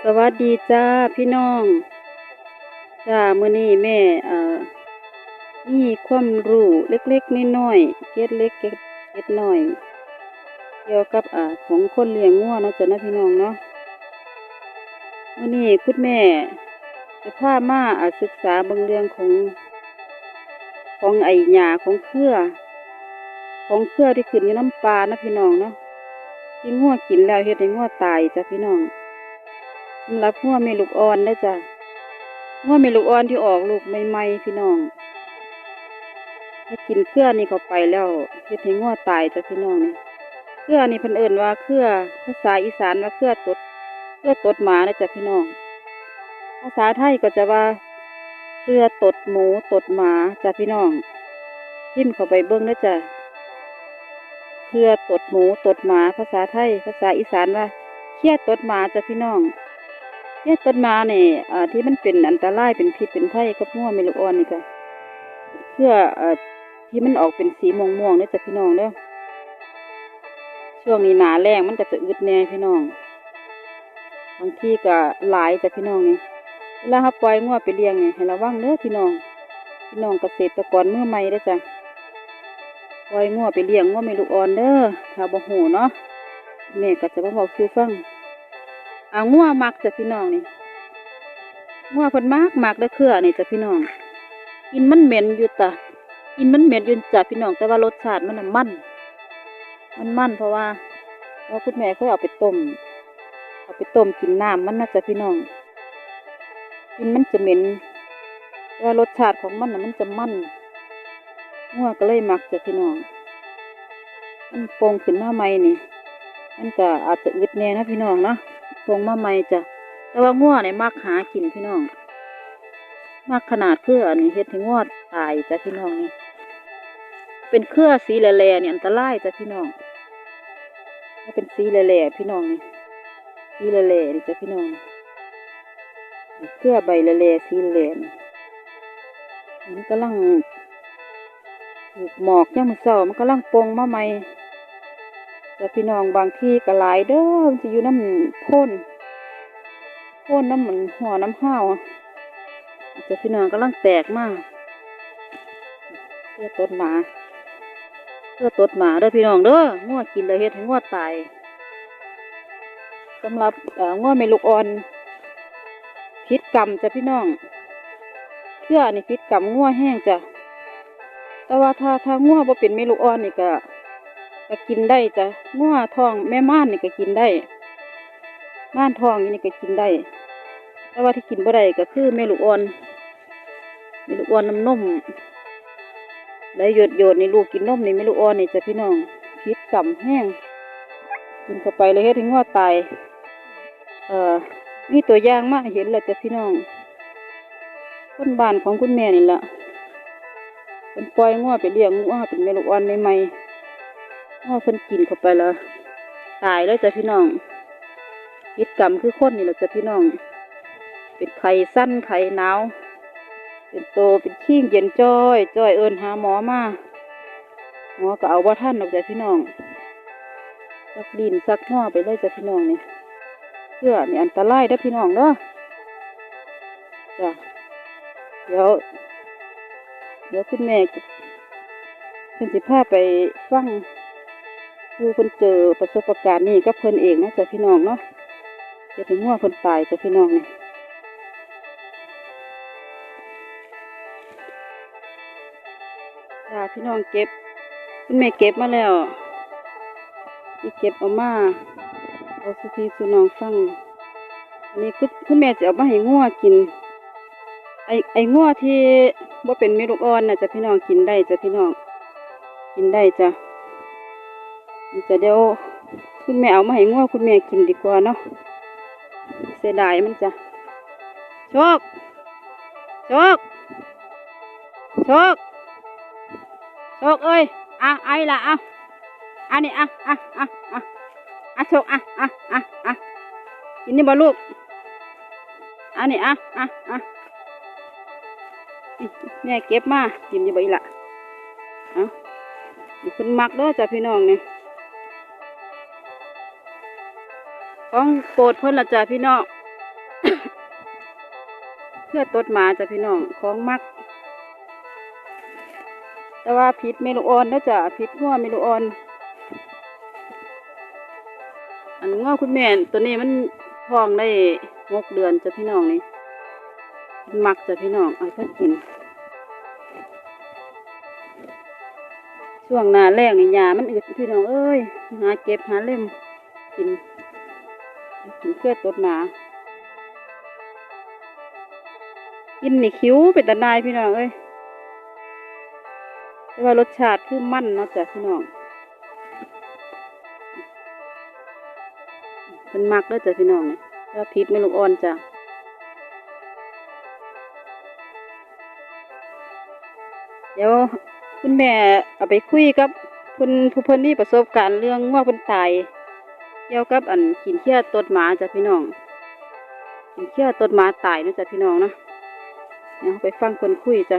สวัสดีจ้าพี่น้องจ้ามื้อนี้แม่เอ่อมีความรู้เล็กๆน้อยๆเก็ดเล็กเก็ดเก็ดน้อย เกี่ยวกับอ่าของคนเลี้ยงงัวเนาะจ้ะนะพี่น้องเนาะมื้อนี้คุณแม่จะพามาอ่าศึกษาบิ่งเรื่องของ ของไอหญ้าของเครือ ของเครือที่ขึ้นอยู่น้ำปลานะพี่น้องเนาะที่งัวกินแล้วเฮ็ดให้งัวตายจ้ะพี่น้อง สำหรับงัวแม่ลูกอ่อนเด้อจ้ะงัวแม่ลูกอ่อนที่ออกลูกใหม่ๆพี่น้องถ้ากินเครือนี่เข้าไปแล้วเฮ็ดให้งัวตายจ้ะพี่น้องนี่เครือนี่เพิ่นเอิ้นว่าเครือภาษาอีสานว่าเครือตดเครือตดหมานะจ้ะพี่น้อง ภาษาไทยก็จะว่าเครือตดหมูตดหมาจ้ะพี่น้องพิมพ์เข้าไปเบิ่งเด้อจ้ะเครือตดหมูตดหมา ภาษาไทย ภาษาอีสานว่าเคี้ยตดหมาจ้ะพี่น้อง เคี้ยตดหมาเนี่ยที่มันเป็นอันตรายเป็นพิษเป็นภัยกับงัวเมลูกอ่อนนี่ก็เพื่ออที่มันออกเป็นสีม่วงๆเนี่ยจ้ะพี่น้องเด้อช่วงนี้หนาแรงมันก็จะอึดแน่พี่น้องบางทีก็หลายจ้ะพี่น้องนี่เวลาเราปล่อยงัวไปเลี้ยงนี่ให้ระวังเด้อพี่น้อง พี่น้องเกษตรกรมือใหม่เด้จ้ะปล่อยงัวไปเลี้ยงงัวเมลูกอ่อนเด้อถ้าบ่หูเนาะแม่ก็จะมาบอกสู่ฟัง อ่างัวมักจ้ะพี่น้องนี่งัวเพิ่นมักมักเด้เครือนี่จ้ะพี่น้องกินมันเหม็นอยู่จ้ะกินมันเหม็นอยู่จ้ะพี่น้องแต่ว่ารสชาติมันน่ะมัน มันมันเพราะว่าเพราะคุณแม่เคยเอาไปต้มเอาไปต้มกินน้ำมันนะจ้ะพี่น้อง กินมันจะเหม็นแต่ว่ารสชาติของมันน่ะมันจะมันงัวก็เลยมักจะพี่น้อง มันโป่งขึ้นมาใหม่นี่ มันก็อาจจะอึดแน่นะพี่น้องเนาะ ปงมาใหม่จ้ะ แต่ว่างัวเนี่ยมักหากินพี่น้อง มักขนาดเครือนี่เฮ็ดให้งัวตายจ้ะพี่น้องนี่ เป็นเครือสีแหล่ๆเนี่ยอันตรายจ้ะพี่น้องถ้าเป็นสีแหล่ๆพี่น้องนี่ สีแหล่ๆนี่จ้ะพี่น้อง เครือใบแหล่ๆสีแหล่นี่มันกำลังหมอกย่ามมื้อเช้ามันกำลังปงมาใหม่ แต่พี่น้องบางที่ก็หลายเด้อมันจะอยู่น้ำพ่นพ่นน้ำเหมือนหัวน้ำห้าวอะแต่พี่น้องกำลังแตกมากเพื่อตดหมาเพื่อตดหมาเด้อพี่น้องเด้องัวกินเลยเฮ็ดให้งัวตายสำหรับเอ่องัวเมลูกอ่อนพิษกรรมจ้ะพี่น้องเชื่อนี่พิษกรรมงัวแห้งจ้ะแต่ว่าถ้าถ้างัวบ่เป็นเมลูกอ่อนนี่ก็ ก็กินได้จ้ะงัวทองแม่ม่านนี่ก็กินได้ ม่านทองนี่ก็กินได้ แต่ว่าที่กินบ่ได้ก็คือแม่ลูกอ่อนแม่ลูกอ่อนน้ำนมแล้วหยดหยดๆนี่ลูกกินนมนี่แม่ลูกอ่อนนี่จ้ะพี่น้องพิษกำแห้งกินเข้าไปเลยเฮ็ดให้งัวตาย เอ่อมีตัวอย่างมาเห็นแล้วจ้ะพี่น้องคนบ้านของคุณแม่นี่ละเป็นปล่อยงัวไปเลี้ยงงัวเป็นแม่ลูกอ่อนใหม่ๆ พ่อเพิ่นกินเข้าไปแล้ว ตายแล้วจ้ะพี่น้องพิษกรรมคือคนนี่แหละจ้ะพี่น้อง เป็นไข้สั้นไข้หนาวเป็นโตเป็นขี้งเย็นจ้อยจ้อยเอินหาหมอมาหมอก็เอาว่าท่านดอกจ้ะพี่น้องซักดินซักหม้อไปเลยจ้ะพี่น้องนี่เพื่อนี่อันตรายเด้พี่น้องเด้อจ้ะเดี๋ยว เดี๋ยวคุณแม่จะเพิ่นสิพาไปฟัง ผู้เพิ่นเจอประสบการณ์นี้กับเพิ่นเองนะจ้ะพี่น้องเนาะจะถึงว่าเพิ่นตายจ้ะพี่น้องเนี่จ้าพี่น้องเก็บคุณแม่เก็บมาแล้วที่เก็บออกมาเอาสุทีสุนองฟังอันนี้คุณคุณแม่จะเอามาให้งัวกิน ไอไองัวที่ว่าเป็นเมลูกอ่อนนะจ้ะพี่น้องกินได้จ้ะพี่น้อง กินได้จ้ะ จะเดี๋ยวคุณแม่เอามาให้งัวคุณแม่กินดีกว่าเนาะเสียดายมันจ้ะโชคโชคโชคโชคเอ้ยอะไอ้ละอะอันนี้อะอะอะอะอะโชคอะอะอะอะกินนี่บ่ลูกอันนี้อะอะอะนี่แม่เก็บมากินอยู่บ่อีละเอะนี่เพิ่นมักเด้อจ้ะพี่น้องเนี่ย ของโปรดเพิ่นละจ้ะพี่น้อง เพื่อตดหมาจ้ะพี่น้องของมัก แต่ว่าผิดเมลูออนนะจ้ะผิดงัวเมลูออน อันงัวคุณแม่ตัวนี้มันท้องได้หกเดือนจ้ะพี่น้องนี่มักจ้ะพี่น้องเอาเพิ่นกิน ช่วงหน้าแรงนี่ยามันอึดพี่น้องเอ้ยหาเก็บหาเล่มกิน กินเพื่อตดหมากินนี่คิ้วเป็นตะนายพี่น้องเอ้ยแต่ว่ารสชาติคือมั่นเนาะจ้ะพี่น้องเป็นมักเด้อจ้ะพี่น้องนี่แล้วพริกไม่ลูกอ่อนจ้ะเดี๋ยวคุณแม่เอาไปคุยกับคุณผู้เพิ่นนี่ประสบการณ์เรื่องว่าเพิ่นตาย กี่ยวกับอันกินเขี้ยตดหมาจ้ะพี่น้องกินเขี้ยตดหมาตายเนาะจ้ะพี่น้องเนาะเดี๋ยวไปฟังคนคุยจ้ะ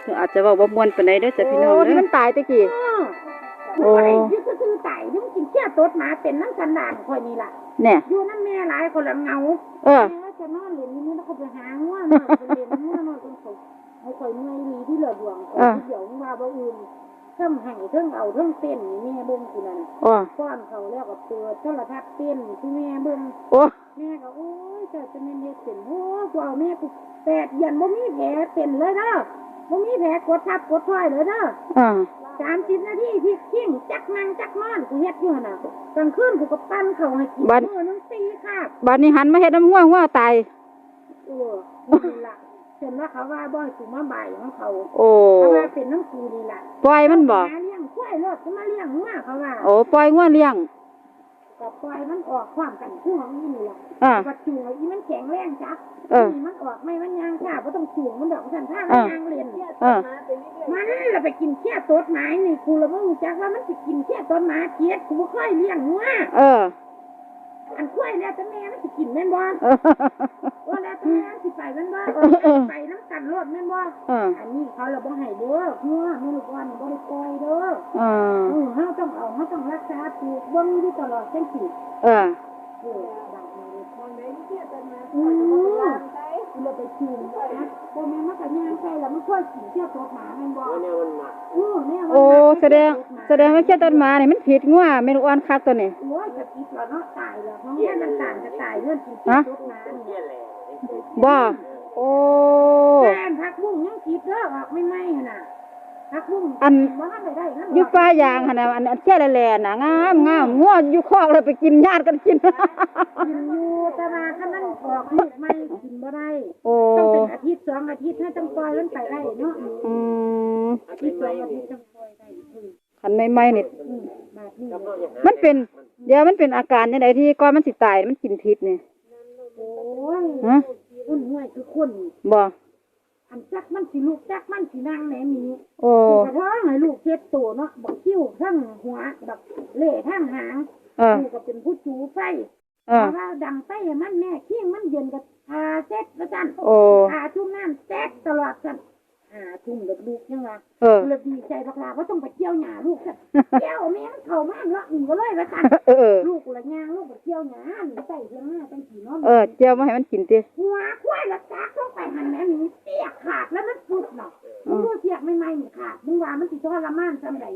เธออาจจะเว่าบ่ม่วนปานใดเด้อจ้ะพี่น้องโอ้เด้ที่อมันตายตะกี้ โอ้ โอ้ยที่ก็คือตายที่มันกินเชี่ยตดหมาเป็นน้ำสันดานคอยนี่ล่ะ เนี่ย อยู่น้ำแม่หลายคนละเงาเออ แม่ว่าจะนอนเหรียญนี้แล้วก็ไปหาง่วงนอนไปเรียนง่วงนอนจนเขาเขาคอยเมื่อยดีที่เหลือดวงคอยเดี๋ยวมาบ่อื่นเทิงไห้เทิงเอาเทิงเต้นนี่แม่เบิ่งกูนั่นโอ้ป้อนเขาแล้วก็เปิดโทรทัศน์เต้นที่แม่เบิ่งโอ้แม่ก็โอ้ยเจ้าจะแม่นเฮ็ดเป็นโอ้กูเอาแม่กูแปดเดือนบ่มีแผลเป็นเลยเด้อบ่มีแผลกดทับกดถ้อยเลยเด้ออ่าสามสิบนาทีพี่ขิ้งจักนั่งจักนอนกูเฮ็ดอยู่หั่นน่ะกลางคืนกูก็ปั้นเขาให้กินมื้อนึงตีคาบบัดนี้หันมาเฮ็ดน้ำหัวหัวตายเออนี่ล่ะ จนว่าเขาว่าบ่ให้กูมาบ่ายของเขาโอ้เขาว่าเป็นน้ำกูนี่ล่ะปล่อยมันบ่หาเลี้ยงควายรถก็มาเลี้ยงหัวเขาว่าโอ้ปล่อยงัวเลี้ยงก็ปล่อยมันออกความกันคือของอีนี่ล่ะอ่าวัดจูงไอ้อีมันแข็งแรงจักเออนี่มันออกไม่มันยางจ้าบ่ต้องจูงมันดอกสันท่าเอมันอยางเล่นเออมันละไปกินเขี้ยต้นไม้นี่กูละบ่รู้จักว่ามันสิกินเขี้ยต้นไม้เกียดกูบ่เคยเลี้ยงหัวเออ อันกล้วยแล้วแต่แม่มันสิกินแม่นบ่เออว่าแล้วแต่แม่มันสิไปแม่นบ่เอเอออไปน้ำกันรถแม่นบ่เอออันนี้เขาเราบ่ให้เด้อหัวแม่ลูกว่านี่บ่ได้ปล่อยเด้อเออเออเฮาต้องเอาเฮาต้องรักษาปลูกเบิ่งอยู่ตลอดจังซี่เออเออดังนี้มันได้เขี้ยต้นไม้อื อกูเลยไปจูงนะบ่แม่นมันก็ย่างใส่แล้วมันค่อยกินเขี้ยต้นไม้แม่นบ่เออแม่มันโอ้แสดงแสดงว่าแค่ต้นหมานี่มันผิดงัวเมลูกอ่อนคักตัวนี้โอ้ยจะกินแล้วเนาะตายแล้วเพราะแม่มันต่างจะตายเรื่องกินเขี้ยต้นไม้นี่บ่โอ้แฟนพักบุ้งยังคิดเด้อออกไม่ไหม้หั่นน่ะพักบุ้ง อันว่าไม่ได้นะอยู่ป่ายางหั่นน่ะอันอันแค่แลๆน่ะงามงามงัวอยู่คอกเลยไปกินญาติกันกินกินอยู่แต่ว่าถ้ามันออกลูกไม่กินบ่ได้โอ้ต้องเป็นอาทิตย์สองอาทิตย์ถ้าต้องปล่อยมันไปได้เนาะอืมอาทิตย์สองอาทิตย์ต้องปล่อยได้อืมคันใหม่ๆนี่อืมแบบนี้มันเป็น เดี๋ยวมันเป็นอาการยังไงที่ก่อนมันสิตายมันกินพิษนี่โอ้ยฮะคุณห่วยคือคนบ่ อันจักมันสิลูกจักมันสินั่งแหนมีโอ้กระท้องให้ลูกเช็ดตัวเนาะบักคิ้วทั้งหัวบักเล่ทั้งหางเออลูกก็เป็นผู้จูไฟเออ เพราะว่าดังไปให้มันแม่เคียงมันเย็นกับทาเซ็ตแล้วกันโอ้ ทาชุ่มน้ำเซ็ตตลอดกันอ่าทุ่มเด็กลูกยังไงเออ เลยดีใจบักลาว่าต้องไปเกี่ยวหญ้าลูกกันเกี่ยวแม่มันเข้ามาเลาะหนีก็เลยแล้วกันเออเออ ลูกละย่างลูกไปเกี่ยวหญ้าหนีใส่เสื้อหน้าตั้งกี่น้องเออ เจียวมาให้มันกินติหัว ทรมานจำไร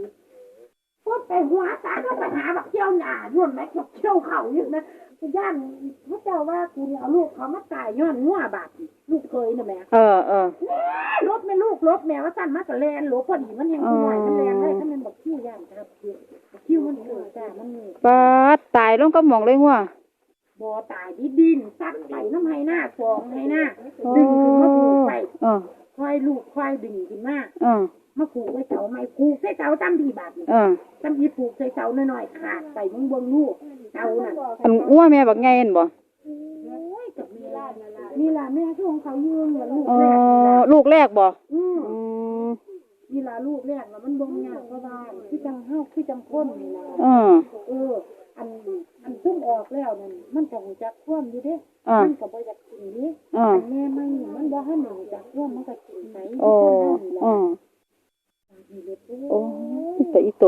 พูดไปหัวจักลงไปหาบักเกี่ยวหญ้าย้อนแม่กับเกี่ยวเข่าอยู่นะย่านพระเจ้าว่ากูเนี่ยเอาลูกเขามาตายย้อนงัวบาดลูกเคยนะแม่เออเออรถไม่ลูกรถแม่ว่าสั่นมากกับแลนรถพอดีมันยังห่วยมันแรงได้ถ้ามันบอกคิ้วย่านครับบักคิ้วมันเออจ้ามันนี่ปาดตายลงก็หมองเลยงัวบ่ตายที่ดินซัดไปน้ำให้หน้าฟองให้หน้าดึงขึ้นมาผูกไปเออควายลูกควายดึงขึ้นมาเออ มาผูกไว้เสาไม้ผูกใส่เสาตั้มพีบาทนี่เออตั้มพีผูกใส่เสาหน่อยๆขาดไปมึงเบิ่งลูกเสาน่ะอันงัวแม่บักไงเห็นบ่โอ้ยกับเมียนี่ล่ะแม่ช่วงเขายืงล่ะลูกอ๋อแรกนี่ล่ะลูกแรกบ่อืมอืมนี่ล่ะลูกแรกแล้วมันบ่ยากเพราะว่าคือจังเฮาคือจังคนนี่ล่ะเออเออ อันอันซุ่มออกแล้วนั่นมันก็หูจักท่วมอยู่เด้อ่ามันก็บ่อยากกินนี่อ่าอันแม่ไม่นี่มันบ่ให้หนู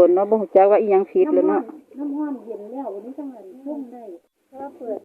นเนาะบ่ฮู้จักว่าอีหยังผิดเลยเนาะ